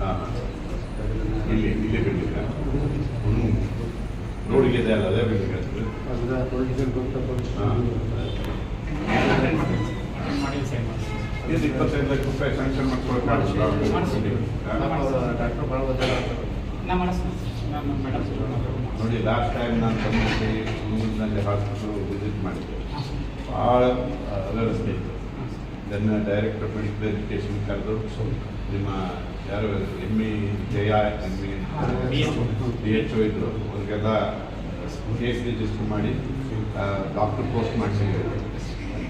ಹಾಂ ಇಲ್ಲಿ ಹ್ಞೂ ಅಲ್ಲ ಅದೇ ಇದು ಇಪ್ಪತ್ತೈದು ಲಕ್ಷ ರೂಪಾಯಿ ಸ್ಯಾಂಕ್ಷನ್. ಡಾಕ್ಟರ್ ಮೇಡಮ್ ನೋಡಿ ಲಾಸ್ಟ್ ಟೈಮ್ ನಾನು ಮುಂದಿನಲ್ಲಿ ಹಾಸ್ಪಿಟಲ್ ವಿಸಿಟ್ ಮಾಡಿದ್ದೆ. ಭಾಳ ವ್ಯವಸ್ಥೆ ಇತ್ತು ಇದನ್ನು ಡೈರೆಕ್ಟರ್ ಮೆಡಿಕಲ್ ಎಜುಕೇಷನ್ ಕರೆದು ನಿಮ್ಮ ಯಾರು M E Jaya M E. D H O ಇದ್ದರು ಅವ್ರಿಗೆಲ್ಲ ಡಿ ರಿಜಿಸ್ಟರ್ ಮಾಡಿ ಡಾಕ್ಟರ್ ಪೋಸ್ಟ್ ಮಾಡಿಸಿದ್ರು.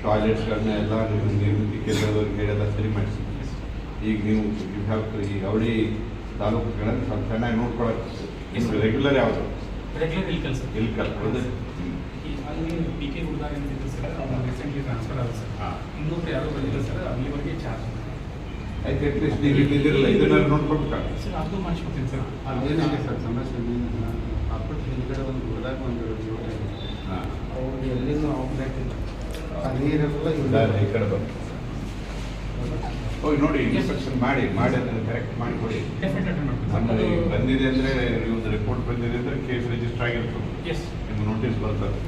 ಟಾಯ್ಲೆಟ್ಸ್ಗಳನ್ನ ಎಲ್ಲ ನೀವು ನಿರ್ಮಿತಿ ಕೇಳಿದವ್ರಿಗೆ ಎಲ್ಲ ಸರಿ ಮಾಡಿಸಿ. ಈಗ ನೀವು ಯು ಹ್ಯಾವ್ ಟು ಈ ಅವಳಿ ತಾಲೂಕುಗಳನ್ನು ಸ್ವಲ್ಪ ಚೆನ್ನಾಗಿ ನೋಡ್ಕೊಳಕ್ಕೆ. ಇನ್ನು ರೆಗ್ಯುಲರ್ ಯಾವುದು? ರೆಗ್ಯುಲರ್ ಇಲ್ಲಿ ಕೆಲಸ ಇಲ್ಕಲ್ ಹೌದು. ಅಲ್ಲಿ ಪಿ ಕೆ ಹುಡುಗಾರ್ ಅಂತಿದ್ರು ಸರ್ ಅವ್ರು ರೀಸೆಂಟ್ಲಿ ಟ್ರಾನ್ಸ್ಫರ್ ಆದ ಸರ್ ಹಾಂ. ಇನ್ನೊಬ್ರು ಯಾರು ಬಂದಿಲ್ಲ ಸರ್ ಅಲ್ಲಿವರೆಗೆ ಚಾರ್ಜ್ ಆಯ್ತು ಅಟ್ಲೀಸ್ಟ್ ನೀವು ಇಲ್ಲಿದ್ದಿರಲ್ಲ ಇದನ್ನೆಲ್ಲ ನೋಡ್ಕೊಳ್ಬೇಕಾಗ ಸರ್ ಅದು ಮಾಡಿಸ್ಕೊಡ್ತೀನಿ ಸರ್ ಅದೇನಿದೆ ಸರ್ ಸಮಸ್ಯೆ ಹಾಸ್ಪಿಟಲ್ ಹಿಂದ್ಗಡೆ ಒಂದು ಹುಡುಗಾಕ ಒಂದು ಅವ್ರಿಗೆ ಎಲ್ಲಿಂದ ಆ ನೀರೆಲ್ಲ ಇಲ್ಲ ಈ ಕಡೆ ಬಂದು ಹೋಗಿ ನೋಡಿ ಇನ್ಸ್ಪೆಕ್ಷನ್ ಮಾಡಿ ಮಾಡಿ ಅದನ್ನು ಕರೆಕ್ಟ್ ಮಾಡಿಕೊಡಿ ಆಮೇಲೆ ಬಂದಿದೆ ಅಂದರೆ ಒಂದು ರಿಪೋರ್ಟ್ ಬಂದಿದೆ ಅಂದರೆ ಕೇಸ್ ರಿಜಿಸ್ಟರ್ ಆಗಿರ್ತದೆ. ಎಸ್ ನಿಮ್ಮ ನೋಟಿಸ್ ಬರ್ತದೆ.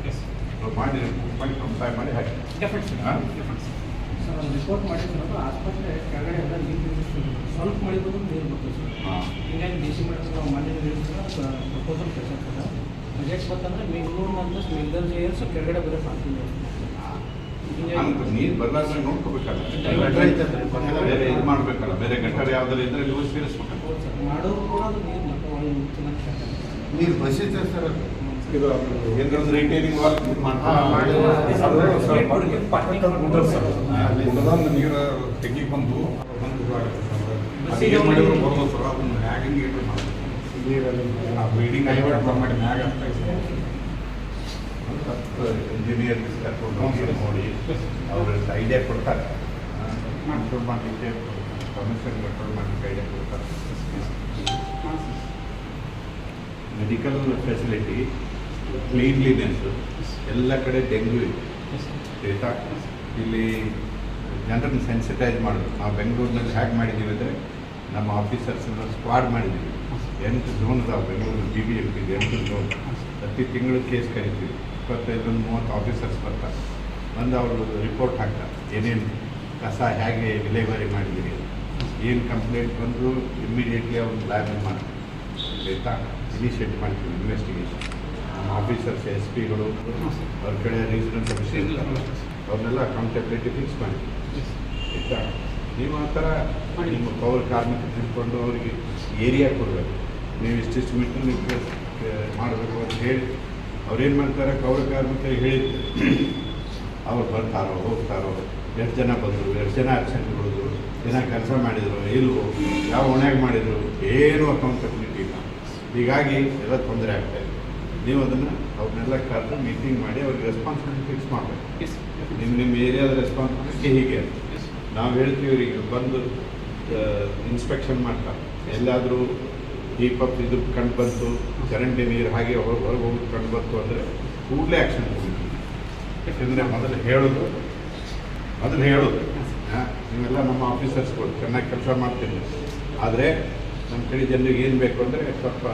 ಮಾಡಿ ಮಾಡಿ ಮಾಡಿ ಹಾಕಿ ಸರ್ ಸರ್ ರಿಪೋರ್ಟ್ ಮಾಡಿದ್ರು ಆಸ್ಪತ್ರೆ ಕೆಳಗಡೆ ಎಲ್ಲ ನೀರು ಸ್ವಲ್ಪ ಮಳೆ ಬಂದು ನೀರು ಬರ್ತದೆ ಸರ್. ಹಾಂ. ಹಿಂಗಾಗಿ ಮಾಡಿದ್ರೆ ನಾವು ಮಾನ್ಯ ಪ್ರಪೋಸಲ್ ಕಳ್ಸಿರ್ತಾರೆ ಬಜೆಟ್ ಬಂತಂದ್ರೆ ಏರ್ಸು ಕೆಳಗಡೆ ಬರೋಕೆ ನೀರು ಬರ್ಲಾರ್ದಂಗೆ ನೋಡ್ಕೋಬೇಕಲ್ಲ ಬೇರೆ ಇದು ಮಾಡಬೇಕಲ್ಲ. ಬೇರೆ ಯಾವ್ದಾರು ಇದ್ರೆ ನೀವು ಸೇರಿಸ್ಬೇಕಲ್ಲ. ಮಾಡೋರು ಕೂಡ ನೀರು. ನೀರು ಬಸಿತ ಸರ್ ಅದು. ಇದು. ಅಲ್ಲಿ ಉಳಿದೊಂದು ನೀರು ತೆಗಿ ಬಂದು ಸರ್. ಅದು ಏನ್ ಮಾಡಿದ್ರು ಬರ್ಬೋದು ಸರ್. ಅದನ್ನ ಹ್ಯಾಗ ಹಿಂಗೆ ಇದು ನೀರಲ್ಲಿ ಆ ಬಿಲ್ಡಿಂಗ್ ಮಾಡಿ ಮ್ಯಾಗ. ಇಂಜಿನಿಯರ್ ನೋಡಿ. ಅವ್ರ ಐಡಿಯಾ ಕೊಡ್ತಾರೆ. ಕಂಟ್ರೋಲ್ ಮಾಡಲಿಕ್ಕೆ ಕಮಿಷನ್ ಕಂಟ್ರೋಲ್ ಮಾಡಲಿಕ್ಕೆ ಐಡಿಯಾ ಕೊಡ್ತಾರೆ. ಮೆಡಿಕಲ್ ಫೆಸಿಲಿಟಿ ಕ್ಲೀನ್ಲಿನೆಸ್ ಎಲ್ಲ ಕಡೆ ಡೆಂಗ್ಯೂ ಇದೆ. ಇಲ್ಲಿ ಜನರನ್ನು ಸೆನ್ಸಿಟೈಸ್ ಮಾಡಬೇಕು ನಾವು ಬೆಂಗಳೂರಿನಲ್ಲಿ ಹ್ಯಾಕ್ ಮಾಡಿದ್ದೀವಿ ಅಂದರೆ ನಮ್ಮ ಆಫೀಸರ್ಸನ್ನು ಸ್ಕ್ವಾಡ್ ಮಾಡಿದ್ದೀವಿ. ಎಂಟು ಝೋನ್ ಅದಾವೆ Bengaluru B B M P ಎಂಟು ಝೋನ್ ಪ್ರತಿ ತಿಂಗಳು ಕೇಸ್ ಕರಿತೀವಿ. ಇಪ್ಪತ್ತೈದೊಂದು ಮೂವತ್ತು ಆಫೀಸರ್ಸ್ ಬರ್ತಾರೆ. ಬಂದು ಅವರು ರಿಪೋರ್ಟ್ ಹಾಕ್ತಾರೆ. ಏನೇನು ಕಸ ಹೇಗೆ ವಿಲೇವಾರಿ ಮಾಡಿದ್ದೀರಿ ಏನು ಕಂಪ್ಲೇಂಟ್ ಬಂದರೂ ಇಮ್ಮಿಡಿಯೇಟ್ಲಿ ಅವ್ರನ್ನ ಲ್ಯಾಬ್ ಮಾಡ್ತೀವಿ ಇನಿಷಿಯೇಟ್ ಮಾಡ್ತೀವಿ ಇನ್ವೆಸ್ಟಿಗೇಷನ್ ಆಫೀಸರ್ಸ್ ಎಸ್ ಪಿಗಳು ಅವ್ರ ಕಡೆ ಕಮಿಷನ್ ಅವ್ರನ್ನೆಲ್ಲ ಅಕೌಂಟಬಿಲಿಟಿ ಫಿಕ್ಸ್ ಮಾಡಿ. ಆಯಿತಾ? ನೀವು ಆ ಥರ ನಿಮ್ಮ ಪೌರ ಕಾರ್ಮಿಕರು ತಿಳ್ಕೊಂಡು ಅವರಿಗೆ ಏರಿಯಾ ಕೊಡಬೇಕು. ನೀವು ಇಷ್ಟಿಷ್ಟು ಮೀಟರ್ ನೀವು ಮಾಡಬೇಕು ಅಂತ ಹೇಳಿ ಅವ್ರೇನು ಮಾಡ್ತಾರೆ? ಪೌರ ಕಾರ್ಮಿಕರಿಗೆ ಹೇಳಿದ್ರು. ಅವ್ರು ಬರ್ತಾರೋ ಹೋಗ್ತಾರೋ ಎಷ್ಟು ಜನ ಬಂದರು ಎಷ್ಟು ಜನ ಆಕ್ಷನ್ ಕೊಡೋದು ಜನ ಕೆಲಸ ಮಾಡಿದರು ಇಲ್ವೋ ಯಾವ ಹೊಣೆಗೆ ಮಾಡಿದರು ಏನೂ ಅಕೌಂಟಬಿಲಿಟಿ ಇಲ್ಲ. ಹೀಗಾಗಿ ಎಲ್ಲ ತೊಂದರೆ ಆಗ್ತಾ ಇದೆ. ನೀವು ಅದನ್ನು ಅವ್ರನ್ನೆಲ್ಲ ಕರೆದು ಮೀಟಿಂಗ್ ಮಾಡಿ ಅವ್ರಿಗೆ ರೆಸ್ಪಾನ್ಸಿಬಿಲಿಟಿ ಫಿಕ್ಸ್ ಮಾಡಬೇಕು. ನಿಮ್ಮ ನಿಮ್ಮ ಏರಿಯಾದ ರೆಸ್ಪಾನ್ಸಿಬಿಲಿಟಿ ಹೀಗೆ. ಅಂತ. ನಾವು ಹೇಳ್ತೀವಿ ಇವರಿಗೆ ಬಂದು ಇನ್ಸ್ಪೆಕ್ಷನ್ ಮಾಡ್ತಾರೆ ಎಲ್ಲಾದರೂ ಈ ಪಪ್ ಇದು ಕಂಡು ಬಂತು ಚರಂಡಿ ನೀರು ಹಾಗೆ ಹೊರಗೆ ಹೊರಗೆ ಹೋಗಿ ಕಂಡು ಬಂತು ಅಂದರೆ ಕೂಡಲೇ ಆ್ಯಕ್ಷನ್ ತಗೊಳ್ತೀವಿ. ಯಾಕೆಂದರೆ ಮೊದಲು ಹೇಳೋದು ಮೊದಲು ಹೇಳೋದು. ಹಾಂ ನೀವೆಲ್ಲ ನಮ್ಮ ಆಫೀಸರ್ಸ್ಗಳು ಚೆನ್ನಾಗಿ ಕೆಲಸ ಮಾಡ್ತೀನಿ ಆದರೆ ನಮ್ಮ ಕಡೆ ಜನರಿಗೆ ಏನು ಬೇಕು ಅಂದರೆ ಸ್ವಲ್ಪ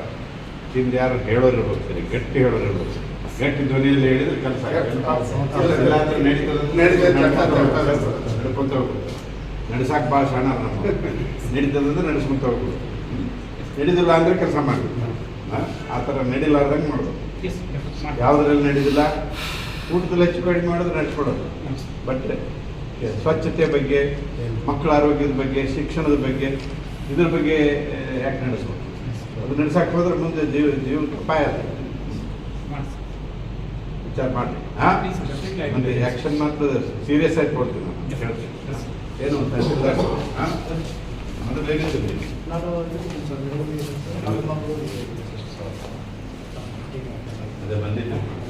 ಹಿಂದೆ ಯಾರು ಹೇಳೋರು ಇರ್ಬೇಕು ಸರಿ ಗಟ್ಟಿ ಹೇಳೋರು ಇರ್ಬೇಕು ಗಟ್ಟಿ ಧ್ವನಿಯಲ್ಲಿ ಹೇಳಿದ್ರೆ ಕೆಲಸ ನಡ್ಕೊಂತ ಹೋಗ್ಬೋದು. ಹೋಗ್ಬೇಕು ನಡ್ಸಕ್ಕೆ ಭಾಳ ಸಣ್ಣ ನಮ್ಮ ನಡೀತದಂದ್ರೆ ನಡೆಸ್ಕೊಂತ ಹ್ಮ್. ನಡೀದಿಲ್ಲ ಅಂದರೆ ಕೆಲಸ ಮಾಡಬೇಕು ಹಾಂ ಆ ಥರ ನಡಿಲಾರ್ದಂಗೆ ಮಾಡಬೇಕು ಎಸ್ ಡೆಫಿನೆಟ್ ಮಾಡಿ ಯಾವುದ್ರಲ್ಲಿ ನಡೀದಿಲ್ಲ? ಊಟದಲ್ಲಿ ಹೆಚ್ಚು ಕಡಿಮೆ ಮಾಡಿದ್ರೆ ನಡೆಸ್ಕೊಡೋದು. ಬಟ್ ಸ್ವಚ್ಛತೆ ಬಗ್ಗೆ ಮಕ್ಕಳ ಆರೋಗ್ಯದ ಬಗ್ಗೆ ಶಿಕ್ಷಣದ ಬಗ್ಗೆ ಇದ್ರ ಬಗ್ಗೆ ಯಾಕೆ ನಡೆಸ್ಬೇಕು ಅದು ನಡೆಸಕ್ಕೆ ಹೋದ್ರೆ ಮುಂದೆ ಜೀವ ಜೀವಕ್ಕೆ ಅಪಾಯ ವಿಚಾರ ಮಾಡಿ this. ಆ್ಯಕ್ಷನ್ ಮಾತ್ರ ಸೀರಿಯಸ್ ಆಗಿ ಕೊಡ್ತೀವಿ ನಾನು. ಹೇಳ್ತೀನಿ ಏನು ಅಂತ ಹಾಂ? ಬೇಗಿದ್ದೀನಿ ಅದೇ ನಾನು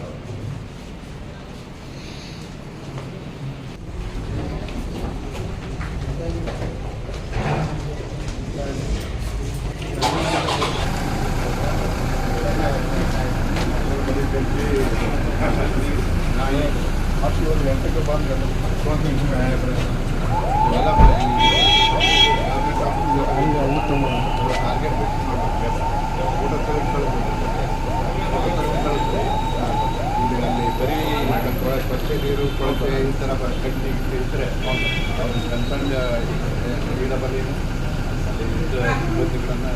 ಇರ್ತೀನಿ ನಾಯಿ ಬಂದಿದ್ದೀನಿ ಅಷ್ಟು ಗಂಟೆಗೆ ಬಂದು ಫೋನ್ ಹಂಗೆ ಟಾರ್ಗೆಟ್ ಫಿಕ್ಸ್ ಮಾಡಬೇಕು ಊಟ ಇಲ್ಲಿ ಅಲ್ಲಿ ಬರೀ ಕೊಳ- ಸ್ವಚ್ಛ ನೀರು ಕೊಳಚೆ ಈ ಥರ ಕಟ್ಟಿ ಇದ್ದರೆ ಅವ್ರ ಕನ್ಸರ್ನ್ ಈಡಬಲ್ಲಿನ ಅಲ್ಲಿ ಸಿಬ್ಬಂದಿಗಳನ್ನು